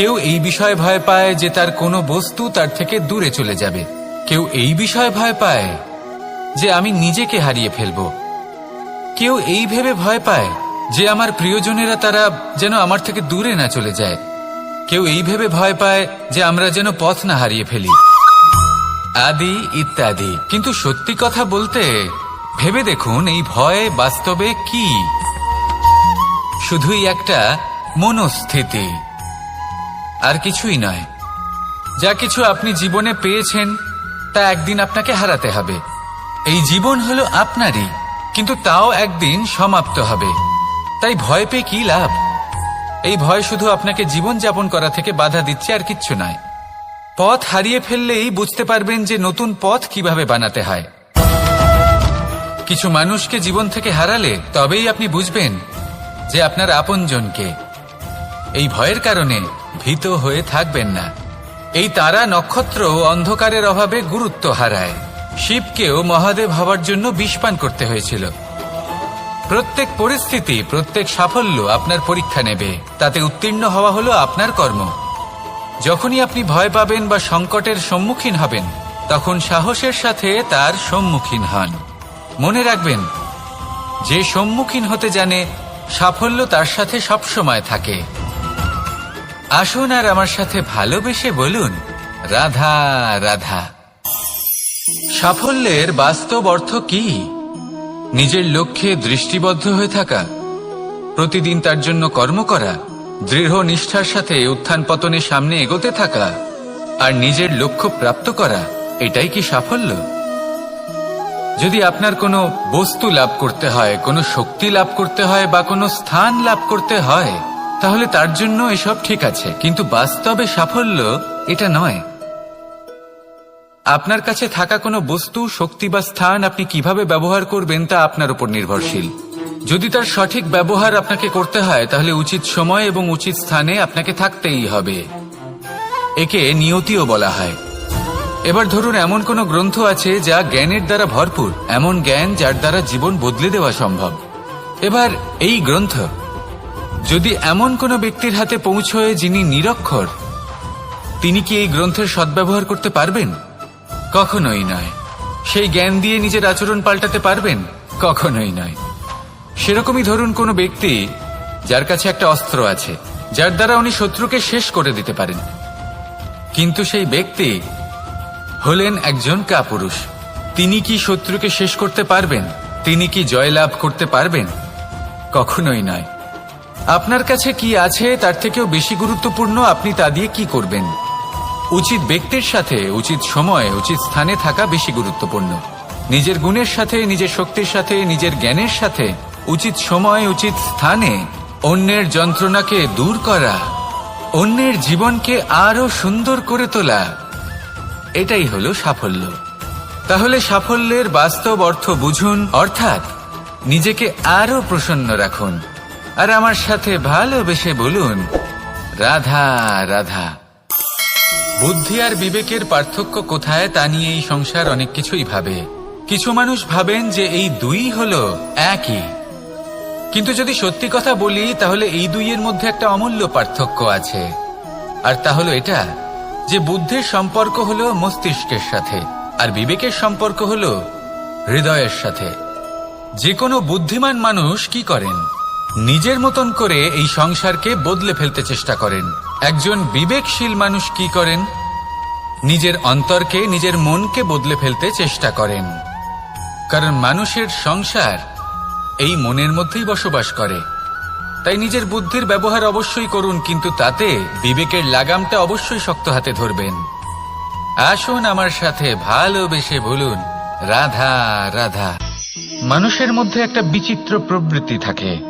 কেউ এই বিষয়ে ভয় পায় যে তার কোনো বস্তু তার থেকে দূরে চলে যাবে। কেউ এই বিষয়ে ভয় পায় যে আমি নিজেকে হারিয়ে ফেলব। কেউ এই ভেবে ভয় পায় যে আমার প্রিয়জনেরা তারা যেন আমার থেকে দূরে না চলে যায়। কেউ এই ভেবে ভয় পায় যে আমরা যেন পথ না হারিয়ে ফেলি। আদি ইত্যাদি। কিন্তু সত্যি কথা বলতে, ভেবে দেখুন এই ভয় বাস্তবে কি? শুধুই একটা মনস্থিতি। আর কিছুই নয়। যা কিছু আপনি জীবনে পেয়েছেন, তা একদিন আপনাকে হারাতে হবে। এই জীবন হলো আপনারই, কিন্তু তাও একদিন সমাপ্ত হবে। তাই ভয় পেয়ে কি লাভ? এই ভয় শুধু আপনাকে জীবন যাপন করা থেকে বাধা দিচ্ছে আর কিচ্ছু নয়। পথ হারিয়ে ফেললেই বুঝতে পারবেন যে নতুন পথ কীভাবে বানাতে হয়। কিছু মানুষকে জীবন থেকে হারালে তবেই আপনি বুঝবেন যে আপনার আপনজনকে। এই ভয়ের কারণে ভীত হয়ে থাকবেন না। এই তারা নক্ষত্র অন্ধকারের অভাবে গুরুত্ব হারায়। শিবকেও মহাদেব হওয়ার জন্য বিষপান করতে হয়েছিল। প্রত্যেক পরিস্থিতি, প্রত্যেক সাফল্য আপনার পরীক্ষা নেবে। তাতে উত্তীর্ণ হওয়া হলো আপনার কর্ম। যখনই আপনি ভয় পাবেন বা সংকটের সম্মুখীন হবেন, তখন সাহসের সাথে তার সম্মুখীন হন। মনে রাখবেন, যে সম্মুখীন হতে জানে, সাফল্য তার সাথে সবসময় থাকে। আসুন আর আমার সাথে ভালোবেসে বলুন, রাধা রাধা। সাফল্যের বাস্তব অর্থ কি? নিজের লক্ষ্যে দৃষ্টিবদ্ধ হয়ে থাকা, প্রতিদিন তার জন্য কর্ম করা, দৃঢ় নিষ্ঠার সাথে উত্থান পতনের সামনে এগোতে থাকা, আর নিজের লক্ষ্য প্রাপ্ত করা, এটাই কি সাফল্য? যদি আপনার কোনো বস্তু লাভ করতে হয়, কোনো শক্তি লাভ করতে হয় বা কোনো স্থান লাভ করতে হয় তাহলে তার জন্য এসব ঠিক আছে, কিন্তু বাস্তবে সাফল্য এটা নয়। আপনার কাছে থাকা কোনো বস্তু, শক্তি বা স্থান আপনি কীভাবে ব্যবহার করবেন তা আপনার উপর নির্ভরশীল। যদি তার সঠিক ব্যবহার আপনাকে করতে হয়, তাহলে উচিত সময় এবং উচিত স্থানে আপনাকে থাকতেই হবে। একে নিয়তিও বলা হয়। এবার ধরুন, এমন কোনো গ্রন্থ আছে যা জ্ঞানের দ্বারা ভরপুর, এমন জ্ঞান যার দ্বারা জীবন বদলে দেওয়া সম্ভব। এবার এই গ্রন্থ। যদি এমন কোনো ব্যক্তির হাতে পৌঁছয় যিনি নিরক্ষর, তিনি কি এই গ্রন্থের সদ্ব্যবহার করতে পারবেন? কখনোই নয়। সেই জ্ঞান দিয়ে নিজের আচরণ পাল্টাতে পারবেন? কখনোই নয়। সেরকমই ধরুন কোনো ব্যক্তি যার কাছে একটা অস্ত্র আছে, যার দ্বারা উনি শত্রুকে শেষ করে দিতে পারেন। কিন্তু সেই ব্যক্তি হলেন একজন কাপুরুষ। তিনি কি শত্রুকে শেষ করতে পারবেন? তিনি কি জয়লাভ করতে পারবেন? কখনোই নয়। আপনার কাছে কি আছে? তার থেকেও বেশি গুরুত্বপূর্ণ আপনি তা দিয়ে কি করবেন? উচিত ব্যক্তির সাথে, উচিত সময়, উচিত স্থানে থাকা বেশি গুরুত্বপূর্ণ। নিজের গুণের সাথে, নিজের শক্তির সাথে, নিজের জ্ঞানের সাথে, উচিত সময়, উচিত স্থানে, অন্যের যন্ত্রণাকে দূর করা, অন্যের জীবনকে আরও সুন্দর করে তোলা। এটাই হলো সাফল্য। তাহলে সাফল্যের বাস্তব অর্থ বুঝুন, অর্থাৎ নিজেকে আরও প্রসন্ন রাখুন। আর আমার সাথে ভালোবেসে বলুন, রাধা রাধা। বুদ্ধি আর বিবেকের পার্থক্য কোথায় তা নিয়ে এই সংসার অনেক কিছুই ভাবে। কিছু মানুষ ভাবেন যে এই দুই হলো একই। কিন্তু যদি সত্যি কথা বলি, তাহলে এই দুইয়ের মধ্যে একটা অমূল্য পার্থক্য আছে। আর তা হলো এটা, যে বুদ্ধির সম্পর্ক হলো মস্তিষ্কের সাথে, আর বিবেকের সম্পর্ক হলো হৃদয়ের সাথে। যে কোনো বুদ্ধিমান মানুষ কি করেন? নিজের মতন করে এই সংসারকে বদলে ফেলতে চেষ্টা করেন। একজন বিবেকশীল মানুষ কি করেন? নিজের অন্তরকে, নিজের মনকে বদলে ফেলতে চেষ্টা করেন। কারণ মানুষের সংসার এই মনের মধ্যেই বসবাস করে। তাই নিজের বুদ্ধির ব্যবহার অবশ্যই করুন, কিন্তু তাতে বিবেকের লাগামটা অবশ্যই শক্ত হাতে ধরবেন। আসুন আমার সাথে ভালোবেসে বলুন, রাধা রাধা। মানুষের মধ্যে একটা বিচিত্র প্রবৃত্তি থাকে।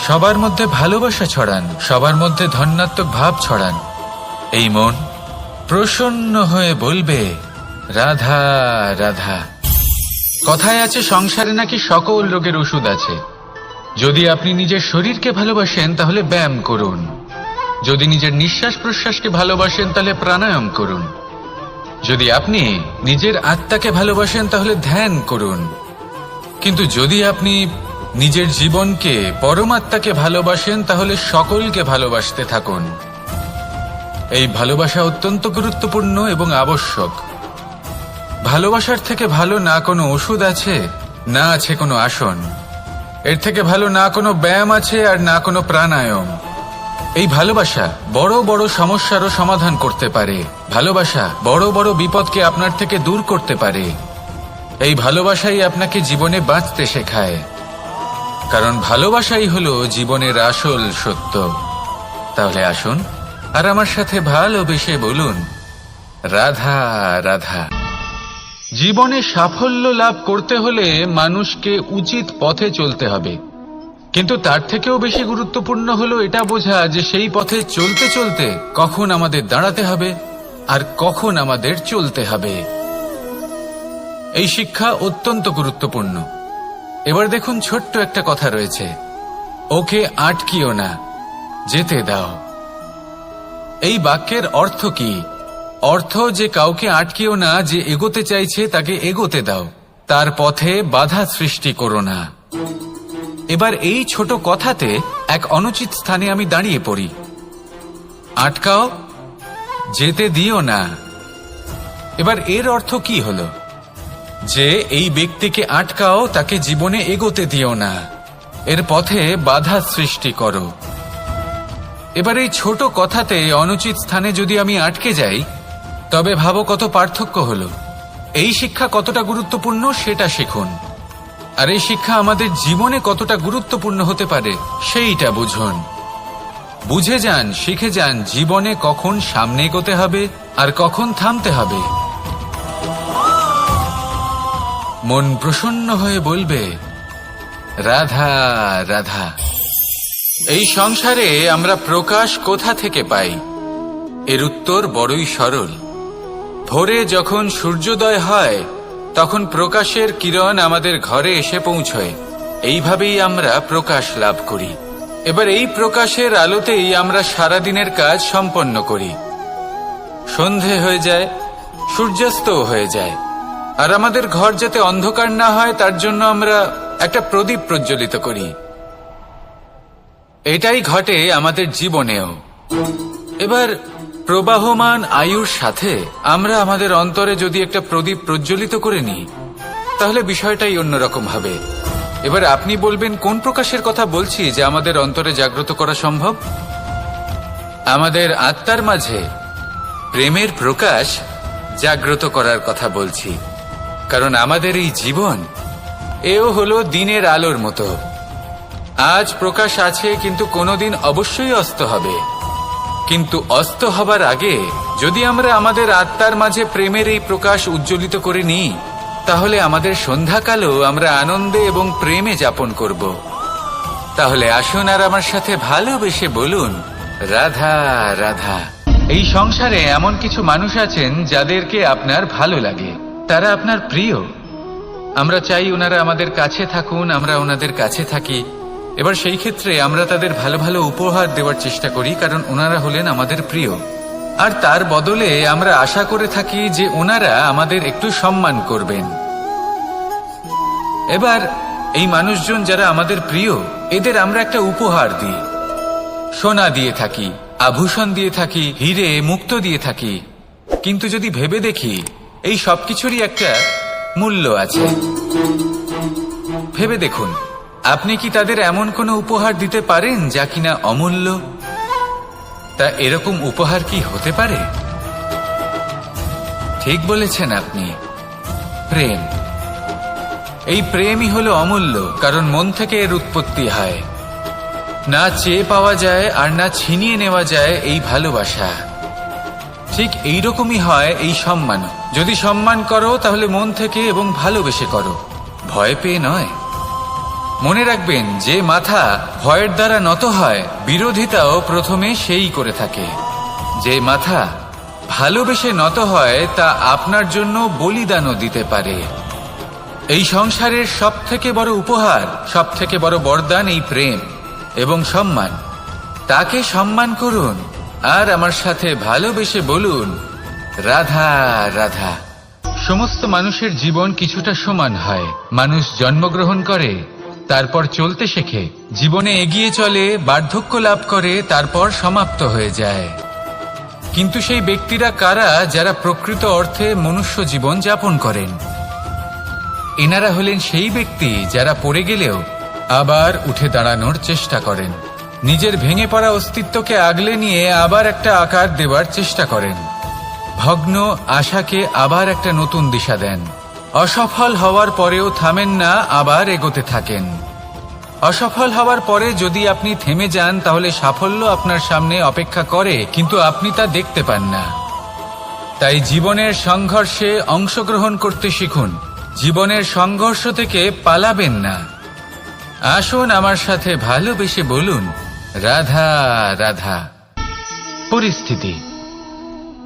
সবার মধ্যে ভালোবাসা ছড়ান, সবার মধ্যে ধন্যাত্মক ভাব ছড়ান। এই মন প্রসন্ন হয়ে বলবে, রাধা রাধা। কথায় আছে, সংসারে নাকি সকল রোগের ওষুধ আছে। যদি আপনি নিজের শরীরকে ভালোবাসেন, তাহলে ব্যায়াম করুন। যদি নিজের নিঃশ্বাস প্রশ্বাসকে ভালোবাসেন, তাহলে প্রাণায়াম করুন। যদি আপনি নিজের আত্মাকে ভালোবাসেন, তাহলে ধ্যান করুন। কিন্তু যদি আপনি নিজের জীবনকে পরমাত্মাকে ভালোবাসেন, তাহলে সকলকে ভালোবাসতে থাকুন। এই ভালোবাসা অত্যন্ত গুরুত্বপূর্ণ এবং আবশ্যক। ভালোবাসার থেকে ভালো না কোনো ওষুধ আছে, না আছে কোনো আসন। এর থেকে ভালো না কোনো ব্যায়াম আছে আর না কোনো প্রাণায়াম। এই ভালোবাসা বড় বড় সমস্যারও সমাধান করতে পারে। ভালোবাসা বড় বড় বিপদকে আপনার থেকে দূর করতে পারে। এই ভালোবাসাই আপনাকে জীবনে বাঁচতে শেখায়। কারণ ভালোবাসাই হলো জীবনের আসল সত্য। তাহলে আসুন, আর আমার সাথে ভালোবেসে বলুন, রাধা রাধা। জীবনে সাফল্য লাভ করতে হলে মানুষকে উচিত পথে চলতে হবে। কিন্তু তার থেকেও বেশি গুরুত্বপূর্ণ হলো এটা বোঝা যে সেই পথে চলতে চলতে কখন আমাদের দাঁড়াতে হবে আর কখন আমাদের চলতে হবে। এই শিক্ষা অত্যন্ত গুরুত্বপূর্ণ। এবার দেখুন ছোট্ট একটা কথা রয়েছে। ওকে আটকিও না, যেতে দাও। এই বাক্যের অর্থ কি? অর্থ যে কাউকে আটকিও না, যে এগোতে চাইছে, তাকে এগোতে দাও। তার পথে বাধা সৃষ্টি করো না। এবার এই ছোট কথাতে এক অনুচিত স্থানে আমি দাঁড়িয়ে পড়ি। আটকাও, যেতে দিও না। এবার এর অর্থ কি হলো? যে এই ব্যক্তিকে আটকাও, তাকে জীবনে এগোতে দিও না। এর পথে বাধা সৃষ্টি করো। এবার এই ছোট কথাতে অনুচিত স্থানে যদি আমি আটকে যাই, তবে ভাবো কত পার্থক্য হলো। এই শিক্ষা কতটা গুরুত্বপূর্ণ সেটা শিখুন। আর এই শিক্ষা আমাদের জীবনে কতটা গুরুত্বপূর্ণ হতে পারে, সেইটা বুঝুন। বুঝে যান, শিখে যান জীবনে কখন সামনে এগোতে হবে আর কখন থামতে হবে। মন প্রসন্ন হয়ে বলবে, রাধা রাধা, এই সংসারে আমরা প্রকাশ কোথা থেকে পাই? এর উত্তর বড়ই সরল। ভোরে যখন সূর্যোদয় হয়, তখন প্রকাশের কিরণ আমাদের ঘরে এসে পৌঁছয়। এইভাবেই আমরা প্রকাশ লাভ করি। এবার এই প্রকাশের আলোতেই আমরা সারাদিনের কাজ সম্পন্ন করি। সন্ধে হয়ে যায়, সূর্যাস্তও হয়ে যায়। আর আমাদের ঘর যাতে অন্ধকার না হয়, তার জন্য আমরা একটা প্রদীপ প্রজ্বলিত করি। এটাই ঘটে আমাদের জীবনেও। এবার প্রবাহমান আয়ুর সাথে আমরা আমাদের অন্তরে যদি একটা প্রদীপ প্রজ্বলিত করে নিই, তাহলে বিষয়টাই অন্যরকম হবে। এবার আপনি বলবেন, কোন প্রকাশের কথা বলছি যে আমাদের অন্তরে জাগ্রত করা সম্ভব? আমাদের আত্মার মাঝে প্রেমের প্রকাশ জাগ্রত করার কথা বলছি। কারণ আমাদের এই জীবন এও হলো দিনের আলোর মতো। আজ প্রকাশ আছে, কিন্তু কোনোদিন অবশ্যই অস্ত হবে। কিন্তু অস্ত হবার আগে যদি আমরা আমাদের আত্মার মাঝে প্রেমের এই প্রকাশ উজ্জ্বলিত করে নিই, তাহলে আমাদের সন্ধ্যাকালও আমরা আনন্দে এবং প্রেমে যাপন করব। তাহলে আসুন আর আমার সাথে ভালোবেসে বলুন, রাধা রাধা। এই সংসারে এমন কিছু মানুষ আছেন যাদেরকে আপনার ভালো লাগে। তারা আপনার প্রিয়। আমরা চাই ওনারা আমাদের কাছে থাকুন, আমরা ওনাদের কাছে থাকি। এবার সেই ক্ষেত্রে আমরা তাদের ভালো ভালো উপহার দেওয়ার চেষ্টা করি, কারণ ওনারা হলেন আমাদের প্রিয়। আর তার বদলে আমরা আশা করে থাকি যে ওনারা আমাদের একটু সম্মান করবেন। এবার এই মানুষজন যারা আমাদের প্রিয়, এদের আমরা একটা উপহার দিই। সোনা দিয়ে থাকি, আভূষণ দিয়ে থাকি, হিরে মুক্ত দিয়ে থাকি। কিন্তু যদি ভেবে দেখি এই সবকিছুরই একটা মূল্য আছে। ভেবে দেখুন, আপনি কি তাদের এমন কোনো উপহার দিতে পারেন যা কিনা অমূল্য? তা এরকম উপহার কি হতে পারে? ঠিক বলেছেন আপনি। প্রেম। এই প্রেমই হলো অমূল্য, কারণ মন থেকে এর উৎপত্তি হয়। না চেয়ে পাওয়া যায় আর না ছিনিয়ে নেওয়া যায় এই ভালোবাসা। ঠিক এইরকমই হয় এই সম্মান যদি সম্মান করো, তাহলে মন থেকে এবং ভালোবেসে করো। ভয় পেয়ে নয়। মনে রাখবেন, যে মাথা ভয়ের দ্বারা নত হয়, বিরোধিতাও প্রথমে সেই করে থাকে। যে মাথা ভালোবেসে নত হয়, তা আপনার জন্য বলিদানও দিতে পারে। এই সংসারের সব থেকে বড় উপহার সব থেকে বড় বরদান এই প্রেম এবং সম্মান। তাকে সম্মান করুন, আর আমার সাথে ভালোবেসে বলুন রাধা রাধা। সমস্ত মানুষের জীবন কিছুটা সমান হয়। মানুষ জন্মগ্রহণ করে, তারপর চলতে শেখে। জীবনে এগিয়ে চলে, বার্ধক্য লাভ করে, তারপর সমাপ্ত হয়ে যায়। কিন্তু সেই ব্যক্তিরা কারা যারা প্রকৃত অর্থে মনুষ্য জীবন যাপন করেন? এনারা হলেন সেই ব্যক্তি যারা পড়ে গেলেও আবার উঠে দাঁড়ানোর চেষ্টা করেন। নিজের ভেঙে পড়া অস্তিত্বকে আগলে নিয়ে আবার একটা আকার দেবার চেষ্টা করেন। ভগ্ন আশাকে আবার একটা নতুন দিশা দেন। অসফল হওয়ার পরেও থামেন না, আবার এগোতে থাকেন। অসফল হওয়ার পরে যদি আপনি থেমে যান, তাহলে সাফল্য আপনার সামনে অপেক্ষা করে, কিন্তু আপনি তা দেখতে পান না। তাই জীবনের সংঘর্ষে অংশগ্রহণ করতে শিখুন। জীবনের সংঘর্ষ থেকে পালাবেন না। আসুন আমার সাথে ভালোবেসে বলুন, রাধা রাধা। পরিস্থিতি।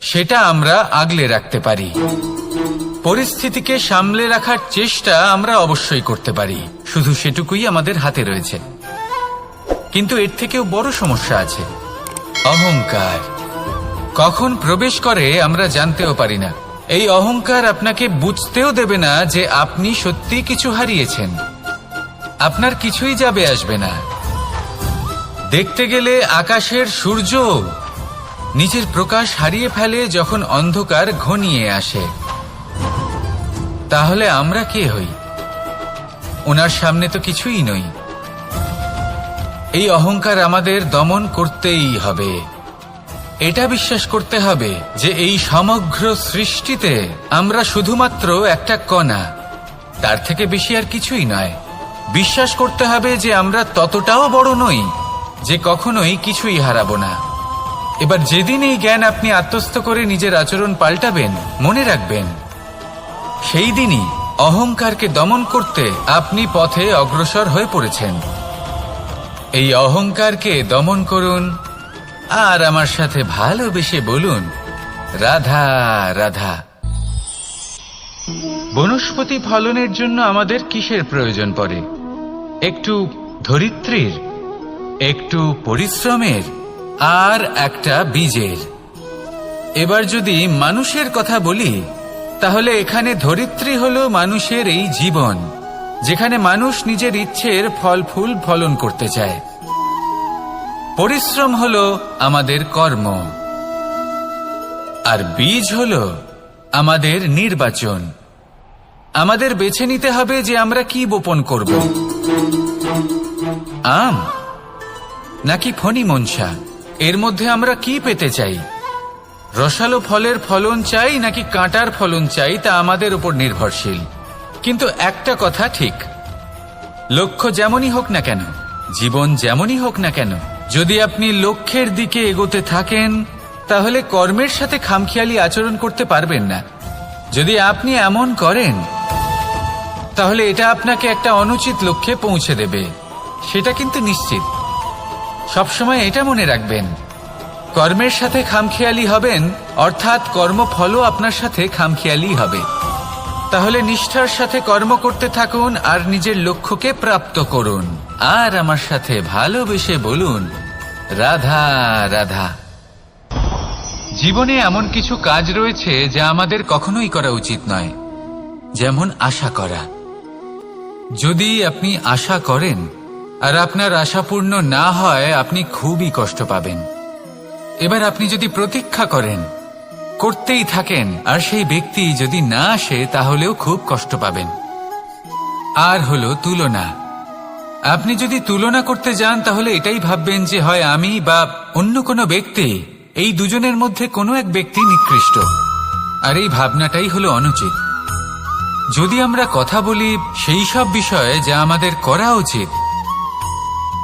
সেটা আমরা আগলে রাখতে পারি। পরিস্থিতিকে সামলে রাখার চেষ্টা আমরা অবশ্যই করতে পারি। শুধু সেটুকুই আমাদের হাতে রয়েছে। কিন্তু এর থেকেও বড় সমস্যা আছে। অহংকার। কখন প্রবেশ করে আমরা জানতেও পারি না। এই অহংকার আপনাকে বুঝতেও দেবে না যে আপনি সত্যি কিছু হারিয়েছেন। আপনার কিছুই যাবে আসবে না। দেখতে গেলে আকাশের সূর্য নিজের প্রকাশ হারিয়ে ফেলে যখন অন্ধকার ঘনিয়ে আসে। তাহলে আমরা কে হই? ওনার সামনে তো কিছুই নই। এই অহংকার আমাদের দমন করতেই হবে। এটা বিশ্বাস করতে হবে যে এই সমগ্র সৃষ্টিতে আমরা শুধুমাত্র একটা কণা। তার থেকে বেশি আর কিছুই নয়। বিশ্বাস করতে হবে যে আমরা ততটাও বড় নই যে কখনোই কিছুই হারাবো না। এবার যেদিন এই জ্ঞান আপনি আত্মস্থ করে নিজের আচরণ পাল্টাবেন, মনে রাখবেন, সেই দিনই অহংকারকে দমন করতে আপনি পথে অগ্রসর হয়ে পড়েছেন। এই অহংকারকে দমন করুন আর আমার সাথে ভালোবেসে বলুন, রাধা রাধা। বনস্পতি ফলনের জন্য আমাদের কিসের প্রয়োজন পড়ে? একটু ধরিত্রীর, একটু পরিশ্রমের আর একটা বীজের। এবার যদি মানুষের কথা বলি, তাহলে এখানে ধরিত্রী হল মানুষের এই জীবন, যেখানে মানুষ নিজের ইচ্ছের ফল ফুল ফলন করতে চায়। পরিশ্রম হল আমাদের কর্ম, আর বীজ হল আমাদের নির্বাচন। আমাদের বেছে নিতে হবে যে আমরা কি বপন করব। আম, নাকি ফণি মনসা এর মধ্যে আমরা কি পেতে চাই? রসালো ফলের ফলন চাই নাকি কাঁটার ফলন চাই তা আমাদের উপর নির্ভরশীল। কিন্তু একটা কথা ঠিক। লক্ষ্য যেমনই হোক না কেন, জীবন যেমনই হোক না কেন, যদি আপনি লক্ষ্যের দিকে এগোতে থাকেন, তাহলে কর্মের সাথে খামখেয়ালি আচরণ করতে পারবেন না। যদি আপনি এমন করেন, তাহলে এটা আপনাকে একটা অনুচিত লক্ষ্যে পৌঁছে দেবে। সেটা কিন্তু নিশ্চিত। সবসময় এটা মনে রাখবেন। কর্মের সাথে খামখেয়ালি হবেন, অর্থাৎ কর্মফলও আপনার সাথে খামখেয়ালি হবে। তাহলে নিষ্ঠার সাথে কর্ম করতে থাকুন আর নিজের লক্ষ্যকে প্রাপ্ত করুন। আর আমার সাথে ভালোবেসে বলুন, রাধা রাধা। জীবনে এমন কিছু কাজ রয়েছে যা আমাদের কখনোই করা উচিত নয়। যেমন আশা করা। যদি আপনি আশা করেন আর আপনার আশা পূর্ণ না হয়, আপনি খুবই কষ্ট পাবেন। এবার আপনি যদি প্রতীক্ষা করেন, করতেই থাকেন, আর সেই ব্যক্তি যদি না আসে, তাহলেও খুব কষ্ট পাবেন। আর হলো তুলনা। আপনি যদি তুলনা করতে যান, তাহলে এটাই ভাববেন যে, হয় আমি বা অন্য কোনো ব্যক্তি, এই দুজনের মধ্যে কোনো এক ব্যক্তি নিকৃষ্ট। আর এই ভাবনাটাই হলো অনুচিত। যদি আমরা কথা বলি সেই সব বিষয়ে যা আমাদের করা উচিত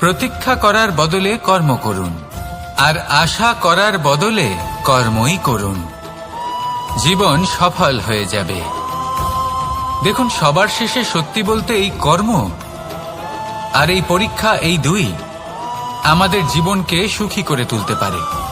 প্রতীক্ষা করার বদলে কর্ম করুন। আর আশা করার বদলে কর্মই করুন। জীবন সফল হয়ে যাবে। দেখুন, সবার শেষে সত্যি বলতে এই কর্ম আর এই পরীক্ষা এই দুই আমাদের জীবনকে সুখী করে তুলতে পারে।